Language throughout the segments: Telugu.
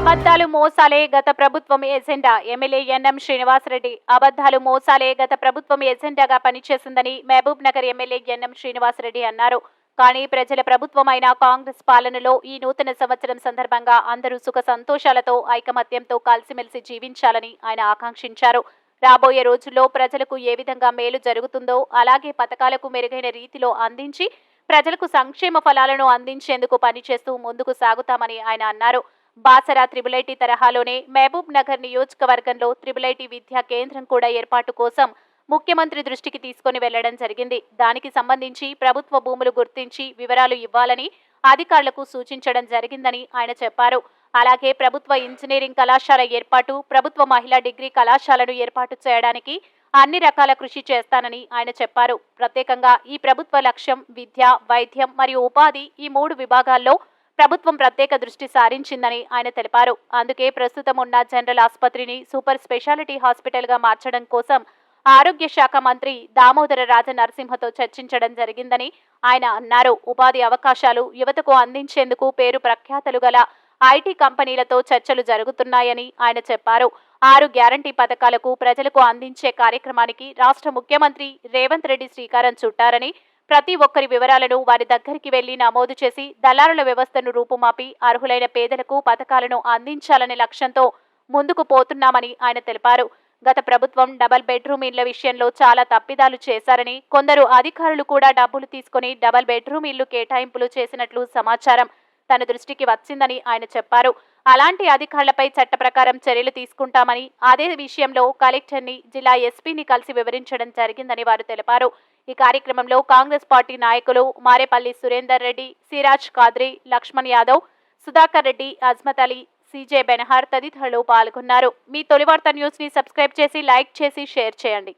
అబద్ధాలు మోసాలే గత ప్రభుత్వం ఎజెండా. ఎమ్మెల్యే ఎన్ఎం శ్రీనివాసరెడ్డి అబద్ధాలు మోసాలే గత ప్రభుత్వం ఎజెండాగా పనిచేసిందని Mahabubnagar MLA N M Srinivasa Reddy అన్నారు. కానీ ప్రజల ప్రభుత్వమైన కాంగ్రెస్ పాలనలో ఈ నూతన సంవత్సరం సందర్భంగా అందరూ సుఖ సంతోషాలతో ఐకమత్యంతో కలిసిమెలిసి జీవించాలని ఆయన ఆకాంక్షించారు. రాబోయే రోజుల్లో ప్రజలకు ఏ విధంగా మేలు జరుగుతుందో అలాగే పథకాలకు మెరుగైన రీతిలో అందించి ప్రజలకు సంక్షేమ ఫలాలను అందించేందుకు పనిచేస్తూ ముందుకు సాగుతామని ఆయన అన్నారు. బాసరా త్రిబులైటీ తరహాలోనే మహబూబ్ నగర్ నియోజకవర్గంలో త్రిబులైటీ విద్యా కేంద్రం కూడా ఏర్పాటు కోసం ముఖ్యమంత్రి దృష్టికి తీసుకొని వెళ్ళడం జరిగింది. దానికి సంబంధించి ప్రభుత్వ భూములు గుర్తించి వివరాలు ఇవ్వాలని అధికారులకు సూచించడం జరిగిందని ఆయన చెప్పారు. అలాగే ప్రభుత్వ ఇంజనీరింగ్ కళాశాల ఏర్పాటు ప్రభుత్వ మహిళా డిగ్రీ కళాశాలను ఏర్పాటు చేయడానికి అన్ని రకాల కృషి చేస్తానని ఆయన చెప్పారు. ప్రత్యేకంగా ఈ ప్రభుత్వ లక్ష్యం విద్య వైద్యం మరియు ఉపాధి ఈ మూడు విభాగాల్లో ప్రభుత్వం ప్రత్యేక దృష్టి సారించిందని ఆయన తెలిపారు. అందుకే ప్రస్తుతం ఉన్న జనరల్ ఆసుపత్రిని సూపర్ స్పెషాలిటీ హాస్పిటల్గా మార్చడం కోసం ఆరోగ్య శాఖ మంత్రి దామోదర రాజ నరసింహతో చర్చించడం జరిగిందని ఆయన అన్నారు. ఉపాధి అవకాశాలు యువతకు అందించేందుకు పేరు ప్రఖ్యాతలు గల ఐటీ కంపెనీలతో చర్చలు జరుగుతున్నాయని ఆయన చెప్పారు. ఆరు గ్యారంటీ పథకాలకు ప్రజలకు అందించే కార్యక్రమానికి రాష్ట్ర ముఖ్యమంత్రి రేవంత్ రెడ్డి శ్రీకారం చుట్టారని ప్రతి ఒక్కరి వివరాలను వారి దగ్గరికి వెళ్ళి నమోదు చేసి దళారుల వ్యవస్థను రూపుమాపి అర్హులైన పేదలకు పథకాలను అందించాలనే లక్ష్యంతో ముందుకు పోతున్నామని ఆయన తెలిపారు. గత ప్రభుత్వం డబల్ బెడ్రూమ్ ఇళ్ళ విషయంలో చాలా తప్పిదాలు చేశారని కొందరు అధికారులు కూడా డబ్బులు తీసుకుని డబల్ బెడ్రూమ్ ఇల్లు కేటాయింపులు చేసినట్లు సమాచారం తన దృష్టికి వచ్చిందని ఆయన చెప్పారు. అలాంటి అధికారులపై చట్ట ప్రకారం చర్యలు తీసుకుంటామని అదే విషయంలో కలెక్టర్ని జిల్లా ఎస్పీని కలిసి వివరించడం జరిగిందని వారు తెలిపారు. ఈ కార్యక్రమంలో కాంగ్రెస్ పార్టీ నాయకులు మారేపల్లి సురేందర్ రెడ్డి సిరాజ్ కాద్రి లక్ష్మణ్ యాదవ్ సుధాకర్ రెడ్డి అజ్మత్ అలీ సీజే బెనహార్ తదితరులు పాల్గొన్నారు. మీ తొలివార్త న్యూస్ని సబ్స్క్రైబ్ చేసి లైక్ చేసి షేర్ చేయండి.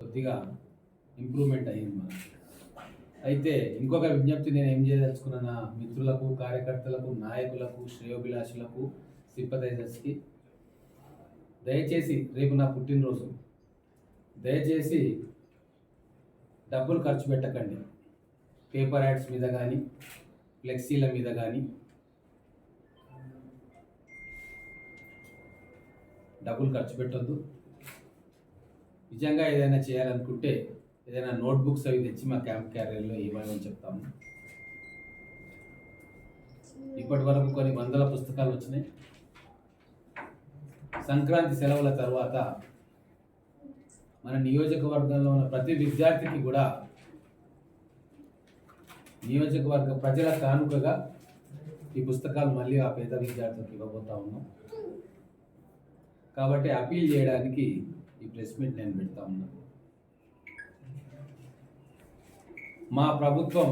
కొద్దిగా ఇంప్రూవ్మెంట్ అయ్యింది అయితే ఇంకొక విజ్ఞప్తి నేను ఏం చేయదలుచుకున్నా నా మిత్రులకు కార్యకర్తలకు నాయకులకు శ్రేయోభిలాషులకు సింపథైజర్స్కి. దయచేసి రేపు నా పుట్టినరోజు. దయచేసి డబ్బులు ఖర్చు పెట్టకండి. పేపర్ యాడ్స్ మీద కానీ ఫ్లెక్సీల మీద కానీ డబ్బులు ఖర్చు పెట్టొద్దు. నిజంగా ఏదైనా చేయాలనుకుంటే ఏదైనా నోట్బుక్స్ అవి తెచ్చి మా క్యాంప్ క్యారియర్లో ఇవ్వాలని చెప్తాము. ఇప్పటి వరకు కొన్ని వందల పుస్తకాలు వచ్చినాయి. సంక్రాంతి సెలవుల తర్వాత మన నియోజకవర్గంలో ఉన్న ప్రతి విద్యార్థికి కూడా నియోజకవర్గ ప్రజల కానుకగా ఈ పుస్తకాలు మళ్ళీ ఆ పేద విద్యార్థులకు ఇవ్వబోతా ఉన్నాం. కాబట్టి అపీల్ చేయడానికి ఈ ప్రెస్ మీట్ నేను పెడతా ఉన్నాను మా ప్రభుత్వం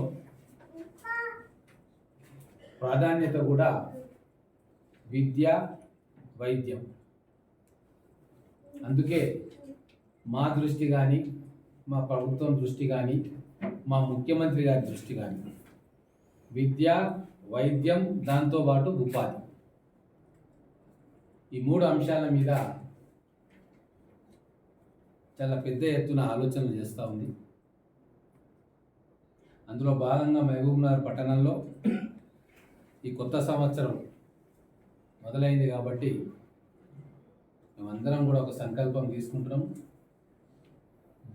ప్రాధాన్యత కూడా విద్య వైద్యం. అందుకే మా దృష్టి కానీ మా ప్రభుత్వం దృష్టి కానీ మా ముఖ్యమంత్రి గారి దృష్టి కానీ విద్య వైద్యం దాంతోపాటు ఉపాధి. ఈ మూడు అంశాల మీద చాలా పెద్ద ఎత్తున ఆలోచనలు చేస్తూ ఉంది. అందులో భాగంగా మహబూబ్నగర్ పట్టణంలో ఈ కొత్త సంవత్సరం మొదలైంది కాబట్టి మేమందరం కూడా ఒక సంకల్పం తీసుకుంటున్నాం.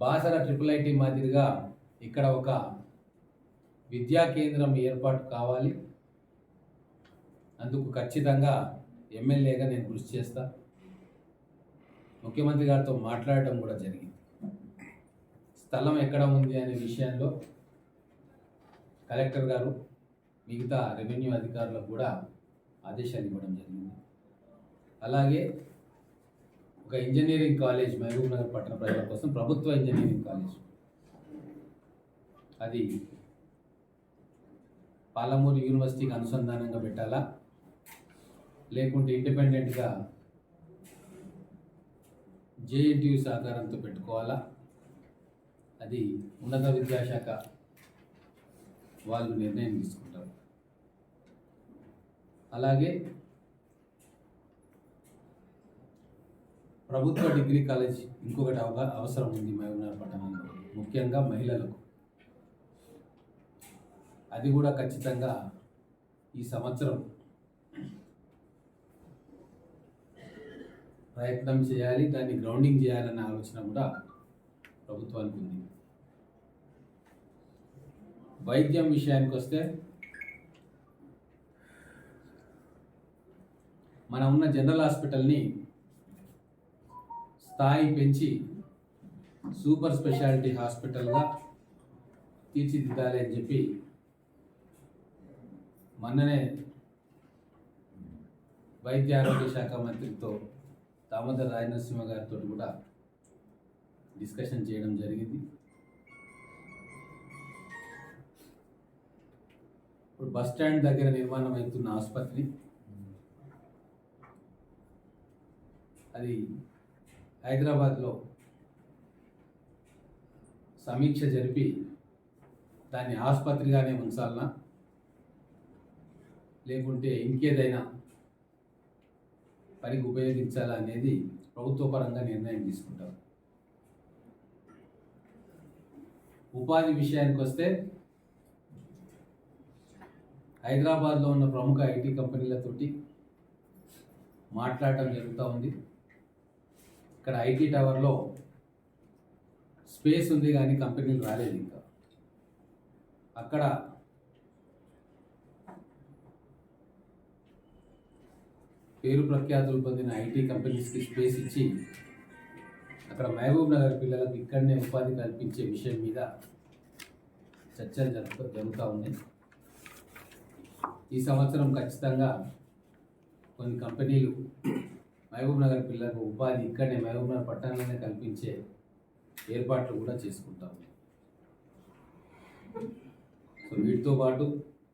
బాసర ట్రిపుల్ ఐటీ మాదిరిగా ఇక్కడ ఒక విద్యా కేంద్రం ఏర్పాటు కావాలి. అందుకు ఖచ్చితంగా ఎమ్మెల్యేగా నేను కృషి చేస్తా. ముఖ్యమంత్రి గారితో మాట్లాడటం కూడా జరిగింది. స్థలం ఎక్కడ ఉంది అనే విషయంలో కలెక్టర్ గారు మిగతా రెవెన్యూ అధికారులకు కూడా ఆదేశాలు ఇవ్వడం జరిగింది. అలాగే ఒక ఇంజనీరింగ్ కాలేజ్ మహబూబ్ నగర్ పట్టణ ప్రజల కోసం ప్రభుత్వ ఇంజనీరింగ్ కాలేజ్. అది పాలమూరు యూనివర్సిటీకి అనుసంధానంగా పెట్టాలా? లేకుంటే ఇండిపెండెంట్గా జేఎన్టీయు సహకారంతో పెట్టుకోవాలా? అది ఉన్నత విద్యాశాఖ వాళ్ళు నిర్ణయం తీసుకుంటారు. అలాగే ప్రభుత్వ డిగ్రీ కాలేజ్ ఇంకొకటి అవగా అవసరం ఉంది మహబూబ్నగర్ పట్టణంలో ముఖ్యంగా మహిళలకు. అది కూడా ఖచ్చితంగా ఈ సంవత్సరం ప్రయత్నం చేయాలి దాన్ని గ్రౌండింగ్ చేయాలన్న ఆలోచన కూడా ప్రభుత్వానికి ఉంది. వైద్యం విషయానికి వస్తే మనం ఉన్న జనరల్ హాస్పిటల్ని స్థాయి పెంచి సూపర్ స్పెషాలిటీ హాస్పిటల్గా తీర్చిదిద్దాలి అని చెప్పి మొన్ననే వైద్య ఆరోగ్య శాఖ మంత్రితో దామోదర్ రాజనరసింహ గారితో కూడా డిస్కషన్ చేయడం జరిగింది. ఇప్పుడు బస్ స్టాండ్ దగ్గర నిర్మాణం అవుతున్న ఆసుపత్రి అది హైదరాబాద్లో సమీక్ష జరిపి దాన్ని ఆసుపత్రిగానే ఉంచాలనా? లేకుంటే ఇంకేదైనా పనికి ఉపయోగించాలా అనేది ప్రభుత్వపరంగా నిర్ణయం తీసుకుంటారు ఉపాధి విషయానికి వస్తే హైదరాబాద్లో ఉన్న ప్రముఖ ఐటీ కంపెనీలతోటి మాట్లాడటం జరుగుతూ ఉంది. ఇక్కడ ఐటీ టవర్లో స్పేస్ ఉంది కానీ కంపెనీలు రాలేదు ఇంకా. అక్కడ పేరు ప్రఖ్యాతులు పొందిన ఐటీ కంపెనీస్కి స్పేస్ ఇచ్చి అక్కడ మహబూబ్ నగర్ పిల్లలకు ఇక్కడనే ఉపాధి కల్పించే విషయం మీద చర్చలు జరుపు జరుగుతూ ఉన్నాయి. ఈ సంవత్సరం ఖచ్చితంగా కొన్ని కంపెనీలు మహబూబ్ నగర్ పిల్లలకు ఉపాధి ఇక్కడనే మహబూబ్ నగర్ పట్టణంలోనే కల్పించే ఏర్పాట్లు కూడా చేసుకుంటాం. సో వీటితో పాటు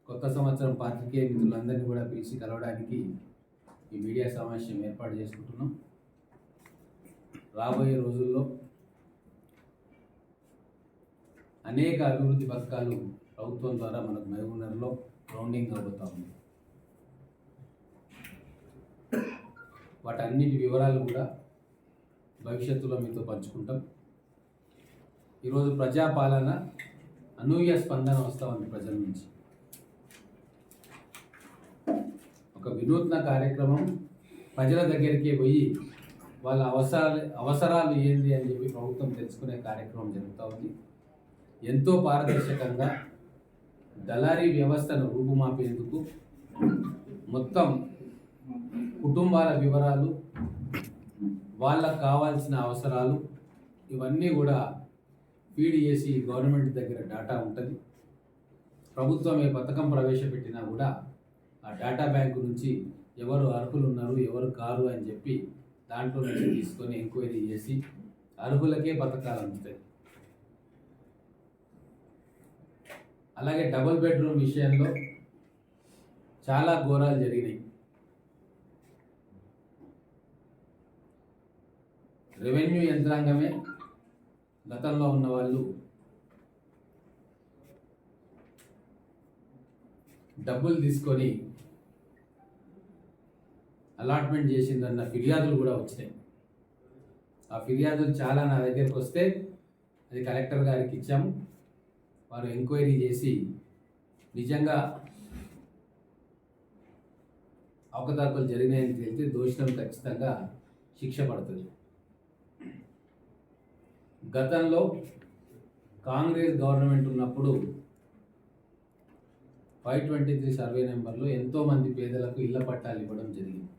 కొత్త సంవత్సరం పాత్రికేయ మిత్రులందరినీ కూడా పిలిచి కలవడానికి ఈ మీడియా సమావేశం ఏర్పాటు చేసుకుంటున్నాం. రాబోయే రోజుల్లో అనేక అభివృద్ధి పథకాలు ప్రభుత్వం ద్వారా మనకు మహబూబ్నగర్లో గ్రౌండింగ్ అవుతా ఉంది. వాటన్నిటి వివరాలు కూడా భవిష్యత్తులో మీతో పంచుకుంటాం. ఈరోజు ప్రజాపాలన అనూహ్య స్పందన వస్తూ ఉంది ప్రజల నుంచి. ఒక వినూత్న కార్యక్రమం ప్రజల దగ్గరికి పోయి వాళ్ళ అవసరాలు అవసరాలు ఏంటి అని చెప్పి ప్రభుత్వం తెలుసుకునే కార్యక్రమం జరుగుతూ ఉంది. ఎంతో పారదర్శకంగా దళారీ వ్యవస్థను రూపుమాపేందుకు మొత్తం కుటుంబాల వివరాలు వాళ్ళకు కావాల్సిన అవసరాలు ఇవన్నీ కూడా ఫీడ్ చేసి గవర్నమెంట్ దగ్గర డేటా ఉంటుంది. ప్రభుత్వం ఏ పథకం ప్రవేశపెట్టినా కూడా ఆ డేటా బ్యాంకు నుంచి ఎవరు అర్హులు ఉన్నారు ఎవరు కారు అని చెప్పి దాంట్లో నుంచి తీసుకొని ఎంక్వైరీ చేసి అర్హులకే పథకాలు అందుతాయి. అలాగే డబుల్ బెడ్రూమ్ విషయంలో చాలా ఘోరాలు జరిగినాయి. రెవెన్యూ యంత్రాంగమే గతంలో ఉన్న వాళ్ళు. డబ్బులు తీసుకొని అలాట్మెంట్ చేసిందన్న ఫిర్యాదులు కూడా వచ్చినాయి. ఆ ఫిర్యాదులు చాలా నా దగ్గరికి వస్తే అది కలెక్టర్ గారికి ఇచ్చాము. వారు ఎంక్వైరీ చేసి నిజంగా అవకతవకలు జరిగినాయని తెలిస్తే దోషం ఖచ్చితంగా శిక్ష పడుతుంది. గతంలో కాంగ్రెస్ గవర్నమెంట్ ఉన్నప్పుడు ఫైవ్ ట్వంటీ త్రీ సర్వే నెంబర్లో ఎంతోమంది పేదలకు ఇళ్ళ పట్టాలు ఇవ్వడం జరిగింది.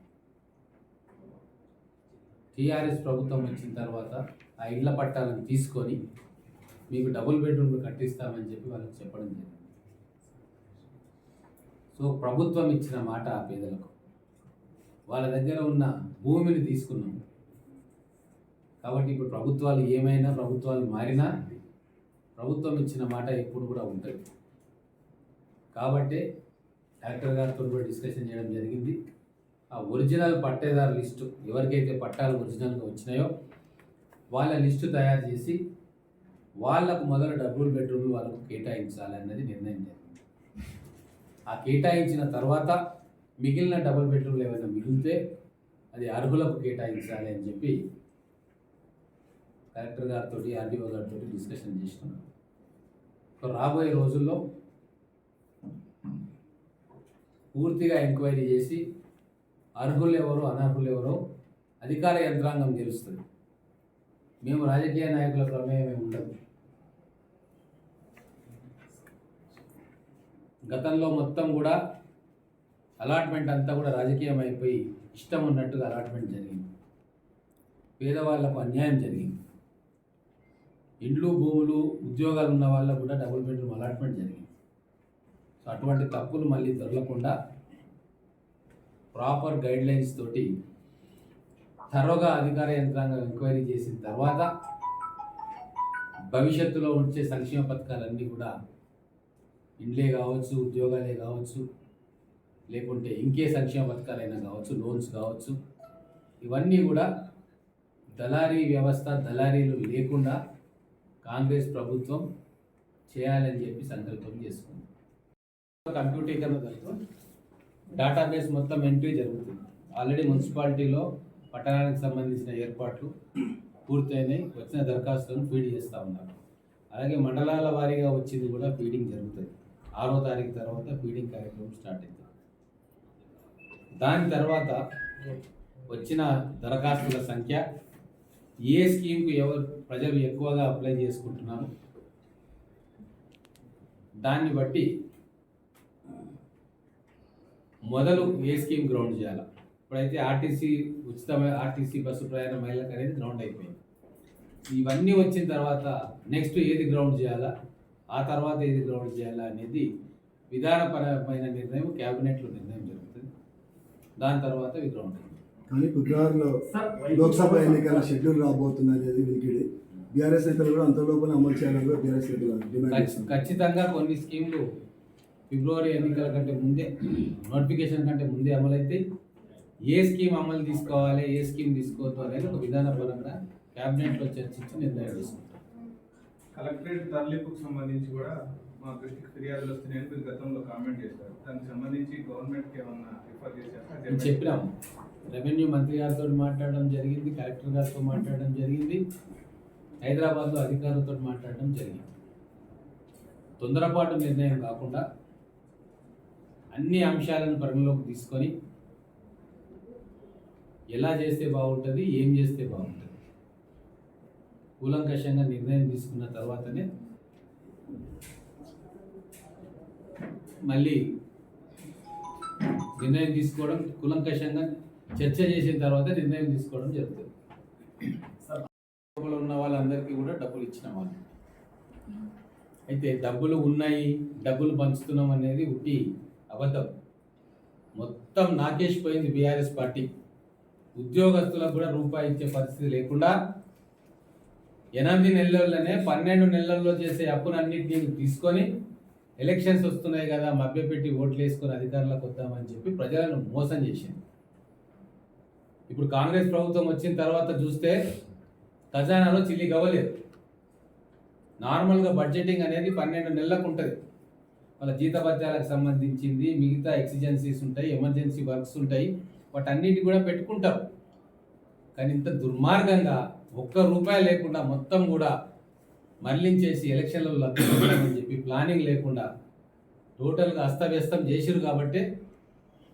టీఆర్ఎస్ ప్రభుత్వం వచ్చిన తర్వాత ఆ ఇళ్ళ పట్టాలను తీసుకొని మీకు డబుల్ బెడ్రూమ్లు కట్టిస్తామని చెప్పి వాళ్ళకి చెప్పడం జరిగింది. సో ప్రభుత్వం ఇచ్చిన మాట ఆ పేదలకు. వాళ్ళ దగ్గర ఉన్న భూమిని తీసుకున్నాం. కాబట్టి ఇప్పుడు ప్రభుత్వాలు ఏమైనా ప్రభుత్వాలు మారినా ప్రభుత్వం ఇచ్చిన మాట ఎప్పుడు కూడా ఉంటుంది కాబట్టి డాక్టర్ గారితో కూడా డిస్కషన్ చేయడం జరిగింది. ఆ ఒరిజినల్ పట్టేదారు లిస్టు ఎవరికైతే పట్టాలు ఒరిజినల్గా వచ్చినాయో వాళ్ళ లిస్టు తయారు చేసి వాళ్ళకు మొదలు డబుల్ బెడ్రూమ్లు వాళ్ళకు కేటాయించాలి అన్నది నిర్ణయం జరిగింది. ఆ కేటాయించిన తర్వాత మిగిలిన డబుల్ బెడ్రూమ్లు ఏమైనా మిగిలితే అది అర్హులకు కేటాయించాలి అని చెప్పి కలెక్టర్ గారితో ఆర్డీఓ గారితో డిస్కషన్ చేసినాం రాబోయే రోజుల్లో పూర్తిగా ఎంక్వైరీ చేసి అర్హులు ఎవరో అనర్హులు ఎవరో అధికార యంత్రాంగం తెలుస్తుంది మేము రాజకీయ నాయకుల ప్రమేయం ఏమి ఉండదు. గతంలో మొత్తం కూడా అలాట్మెంట్ అంతా కూడా రాజకీయం అయిపోయి ఇష్టం ఉన్నట్టుగా అలాట్మెంట్ జరిగింది. పేదవాళ్ళకు అన్యాయం జరిగింది. ఇండ్లు భూములు ఉద్యోగాలు ఉన్న వాళ్ళకు కూడా డబుల్ బెడ్రూమ్ అలాట్మెంట్ జరిగింది. సో అటువంటి తప్పులు మళ్ళీ దొరలకుండా ప్రాపర్ గైడ్ లైన్స్ తోటి త్వరగా అధికార యంత్రాంగం ఎంక్వైరీ చేసిన తర్వాత భవిష్యత్తులో వచ్చే సంక్షేమ పథకాలన్నీ కూడా ఇండ్లే కావచ్చు ఉద్యోగాలే కావచ్చు లేకుంటే ఇంకే సంక్షేమ పథకాలైనా కావచ్చు లోన్స్ కావచ్చు ఇవన్నీ కూడా దళారీ వ్యవస్థ దళారీలు లేకుండా కాంగ్రెస్ ప్రభుత్వం చేయాలని చెప్పి సంకల్పం చేసుకుంది. కంప్యూటీకరణ డేటాబేస్ మొత్తం ఎంట్రీ జరుగుతుంది. ఆల్రెడీ మున్సిపాలిటీలో పట్టణానికి సంబంధించిన ఏర్పాట్లు పూర్తయినాయి. వచ్చిన దరఖాస్తులను ఫీడ్ చేస్తూ ఉన్నారు. అలాగే మండలాల వారీగా వచ్చింది కూడా ఫీడింగ్ జరుగుతుంది. ఆరో తారీఖు తర్వాత ఫీడింగ్ కార్యక్రమం స్టార్ట్ అవుతుంది. దాని తర్వాత వచ్చిన దరఖాస్తుల సంఖ్య ఏ స్కీమ్కు ఎవరు ప్రజలు ఎక్కువగా అప్లై చేసుకుంటున్నారు. దాన్ని బట్టి మొదలు ఏ స్కీమ్ గ్రౌండ్ చేయాలి? ఇప్పుడైతే ఆర్టీసీ ఉచితమైన ఆర్టీసీ బస్సు ప్రయాణ మహిళలకు అనేది గ్రౌండ్ అయిపోయింది. ఇవన్నీ వచ్చిన తర్వాత నెక్స్ట్ ఏది గ్రౌండ్ చేయాలా? ఆ తర్వాత ఏది గ్రౌండ్ చేయాలా అనేది విధానపరమైన నిర్ణయం క్యాబినెట్లో నిర్ణయం జరుగుతుంది. దాని తర్వాత ఇవి గ్రౌండ్ అయింది కానీ ఫిబ్రవరిలో లోక్సభ ఎన్నికల షెడ్యూల్ రాబోతుంది అనేది వినికిడి బీఆర్ఎస్ నేతలు కూడా అంత లోపల అమలు చేయాలని కూడా బీఆర్ఎస్ నేతలు డిమాండ్ ఖచ్చితంగా కొన్ని స్కీమ్లు ఫిబ్రవరి ఎన్నికల కంటే ముందే నోటిఫికేషన్ కంటే ముందే అమలైతే ఏ స్కీమ్ అమలు తీసుకోవాలి ఏ స్కీమ్ తీసుకోవద్దు అనేది ఒక విధానపరంగా క్యాబినెట్లో చర్చించి నిర్ణయం తీసుకుంటాం. కలెక్టరేట్ తరలింపుకు సంబంధించి కూడా మా దృష్టికి ఫిర్యాదులు వస్తున్నాయని మీరు గతంలో కామెంట్ చేశారు. దానికి సంబంధించి గవర్నమెంట్కి ఏమన్నా రిఫర్ చేశారా? నేను చెప్పినాము. రెవెన్యూ మంత్రి గారితో మాట్లాడడం జరిగింది కలెక్టర్ గారితో మాట్లాడడం జరిగింది. హైదరాబాద్లో అధికారులతో మాట్లాడడం జరిగింది. తొందరపాటు నిర్ణయం కాకుండా అన్ని అంశాలను పరిగణలోకి తీసుకొని ఎలా చేస్తే బాగుంటుంది ఏం చేస్తే బాగుంటుంది కూలంకషంగా నిర్ణయం తీసుకున్న తర్వాతనే మళ్ళీ నిర్ణయం తీసుకోవడం కులంకషంగా చర్చ చేసిన తర్వాత నిర్ణయం తీసుకోవడం జరుగుతుంది. లోపల ఉన్న వాళ్ళందరికీ కూడా డబ్బులు ఇచ్చిన వాళ్ళు. అయితే డబ్బులు ఉన్నాయి డబ్బులు పంచుతున్నాం అనేది ఉట్టి అబద్ధం. మొత్తం నాకేసిపోయింది బీఆర్ఎస్ పార్టీ. ఉద్యోగస్తులకు కూడా రూపాయి ఇచ్చే పరిస్థితి లేకుండా ఎనిమిది నెలల్లోనే పన్నెండు నెలల్లో చేసే అప్పులన్నింటినీ తీసుకొని ఎలక్షన్స్ వస్తున్నాయి కదా మభ్యపెట్టి ఓట్లు వేసుకొని అధికారంలోకి వద్దామని చెప్పి ప్రజలను మోసం చేసింది. ఇప్పుడు కాంగ్రెస్ ప్రభుత్వం వచ్చిన తర్వాత చూస్తే ఖజానాలో చిల్లి గవ్వలేదు. నార్మల్గా బడ్జెటింగ్ అనేది పన్నెండు నెలలకు ఉంటుంది. వాళ్ళ జీతభత్యాలకు సంబంధించింది మిగతా ఎక్సిజెన్సీస్ ఉంటాయి ఎమర్జెన్సీ వర్క్స్ ఉంటాయి. వాటన్నిటి కూడా పెట్టుకుంటారు. కానీ ఇంత దుర్మార్గంగా ఒక్క రూపాయి లేకుండా మొత్తం కూడా మరలించేసి ఎలక్షన్లలో లబ్ధి చెప్పి ప్లానింగ్ లేకుండా టోటల్గా అస్తవ్యస్తం చేసిరు కాబట్టి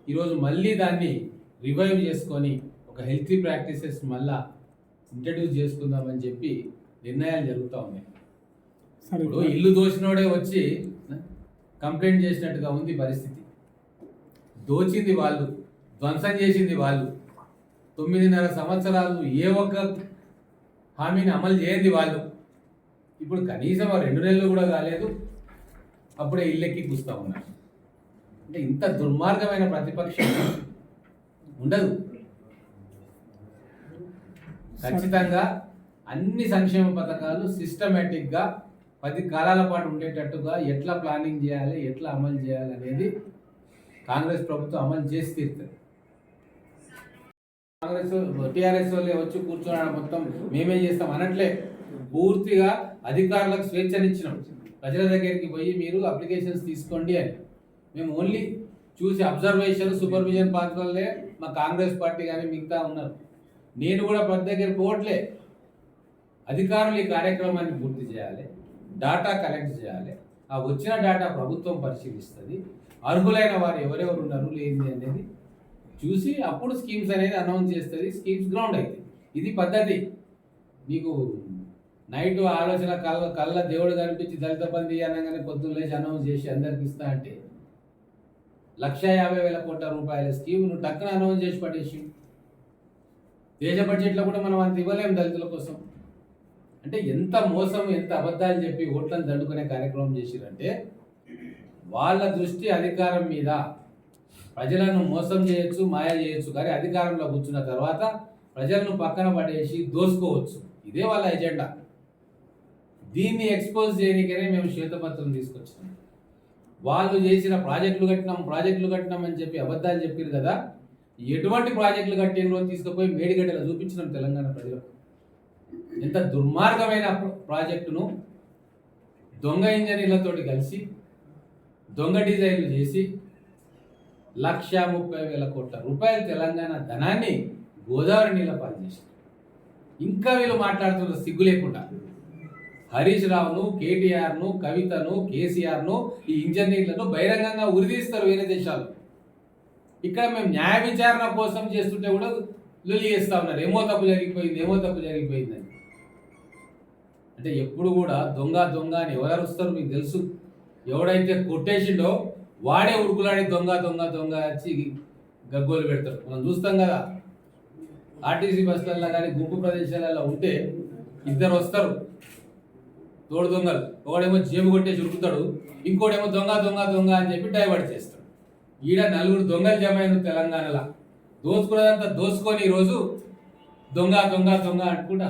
ఈరోజు మళ్ళీ దాన్ని రివైవ్ చేసుకొని ఒక హెల్తీ ప్రాక్టీసెస్ మళ్ళా ఇంట్రడ్యూస్ చేసుకుందామని చెప్పి నిర్ణయాలు జరుగుతూ ఉన్నాయి. ఇప్పుడు ఇల్లు దోచినోడే వచ్చి కంప్లైంట్ చేసినట్టుగా ఉంది పరిస్థితి. దోచింది వాళ్ళు ధ్వంసం చేసింది వాళ్ళు. తొమ్మిదిన్నర సంవత్సరాలు ఏ ఒక్క హామీని అమలు చేయండి వాళ్ళు. ఇప్పుడు కనీసం రెండు నెలలు కూడా కాలేదు. అప్పుడే ఇల్లెక్కి కూస్తా ఉన్నారు. అంటే ఇంత దుర్మార్గమైన ప్రతిపక్షం ఉండదు. ఖచ్చితంగా అన్ని సంక్షేమ పథకాలు సిస్టమేటిక్గా పది కాలాల పాటు ఉండేటట్టుగా ఎట్లా ప్లానింగ్ చేయాలి ఎట్లా అమలు చేయాలి అనేది కాంగ్రెస్ ప్రభుత్వం అమలు చేసి తీరుతుంది. కాంగ్రెస్ టీఆర్ఎస్ వాళ్ళే వచ్చి కూర్చోవడం మొత్తం మేమే చేస్తాం అనట్లే పూర్తిగా అధికారులకు స్వేచ్ఛనిచ్చినాం. ప్రజల దగ్గరికి పోయి మీరు అప్లికేషన్స్ తీసుకోండి అని. మేము ఓన్లీ చూసి అబ్జర్వేషన్ సూపర్విజన్ పాత్రలే మా కాంగ్రెస్ పార్టీ కానీ మిగతా ఉన్నారు. నేను కూడా ప్రతి దగ్గర పోవట్లే. అధికారులు ఈ కార్యక్రమాన్ని పూర్తి చేయాలి. డాటా కలెక్ట్ చేయాలి. ఆ వచ్చిన డాటా ప్రభుత్వం పరిశీలిస్తుంది. అర్హులైన వారు ఎవరెవరు ఉన్నారు లేని అనేది చూసి అప్పుడు స్కీమ్స్ అనేది అనౌన్స్ చేస్తుంది. స్కీమ్స్ గ్రౌండ్ అయితే. ఇది పద్ధతి. నీకు నైట్ ఆలోచన కళ్ళ కళ్ళ దేవుడు కనిపించి దళిత బంధి అనగానే పొద్దున్న లేచి అనౌన్స్ చేసి అందరికి ఇస్తా అంటే లక్ష యాభై వేల కోట్ల రూపాయల స్కీమ్ను టక్కున అనౌన్స్ చేసి పడేసి దేశ బడ్జెట్లో కూడా మనం అంత ఇవ్వలేం దళితుల కోసం. అంటే ఎంత మోసం ఎంత అబద్ధాలు చెప్పి ఓట్లను దండుకునే కార్యక్రమం చేసిరంటే వాళ్ళ దృష్టి అధికారం మీద. ప్రజలను మోసం చేయొచ్చు మాయ చేయొచ్చు కానీ అధికారంలో కూర్చున్న తర్వాత ప్రజలను పక్కన పడేసి దోసుకోవచ్చు. ఇదే వాళ్ళ ఎజెండా. దీన్ని ఎక్స్పోజ్ చేయడానికనే మేము శ్వేతపత్రం తీసుకొచ్చినాం వాళ్ళు చేసిన ప్రాజెక్టులు కట్టినాం ప్రాజెక్టులు కట్టినాం అని చెప్పి అబద్ధాలు చెప్పారు కదా. ఎటువంటి ప్రాజెక్టులు కట్టినో తీసుకుపోయి మేడిగడ్డలో చూపించడం తెలంగాణ ప్రజలకు. ఎంత దుర్మార్గమైన ప్రాజెక్టును దొంగ ఇంజనీర్లతోటి కలిసి దొంగ డిజైన్లు చేసి లక్ష ముప్పై వేల కోట్ల రూపాయలు తెలంగాణ ధనాన్ని గోదావరి నీళ్ళ పాలు ఇంకా వీళ్ళు మాట్లాడుతున్న సిగ్గు లేకుండా హరీష్ రావును కేటీఆర్ను కవితను కేసీఆర్ను ఈ ఇంజనీర్లను బహిరంగంగా ఉరిదీస్తారు వేరే దేశాలు. ఇక్కడ మేము న్యాయ విచారణ కోసం చేస్తుంటే కూడా లొలి చేస్తా ఉన్నారు. ఏమో తప్పు జరిగిపోయింది ఏమో తప్పు జరిగిపోయిందని అంటే ఎప్పుడు కూడా దొంగ దొంగ అని ఎవరు వస్తారు మీకు తెలుసు. ఎవడైతే కొట్టేసిండో వాడే ఉరుకులాడి దొంగ దొంగ దొంగ వచ్చి గగ్గోలు పెడతారు. మనం చూస్తాం కదా ఆర్టీసీ బస్సులలో కానీ గుంపు ప్రదేశాలలో ఉంటే ఇద్దరు వస్తారు. తోడు దొంగలు. ఒకడేమో జేబు కొట్టేసి ఉరుకుతాడు ఇంకోడేమో దొంగ దొంగ దొంగ అని చెప్పి డైవర్ట్ చేస్తాడు ఈడ నలుగురు దొంగలు జమ తెలంగాణలో. దోచుకున్నదంతా దోసుకొని ఈరోజు దొంగ దొంగ దొంగ అనుకుంటా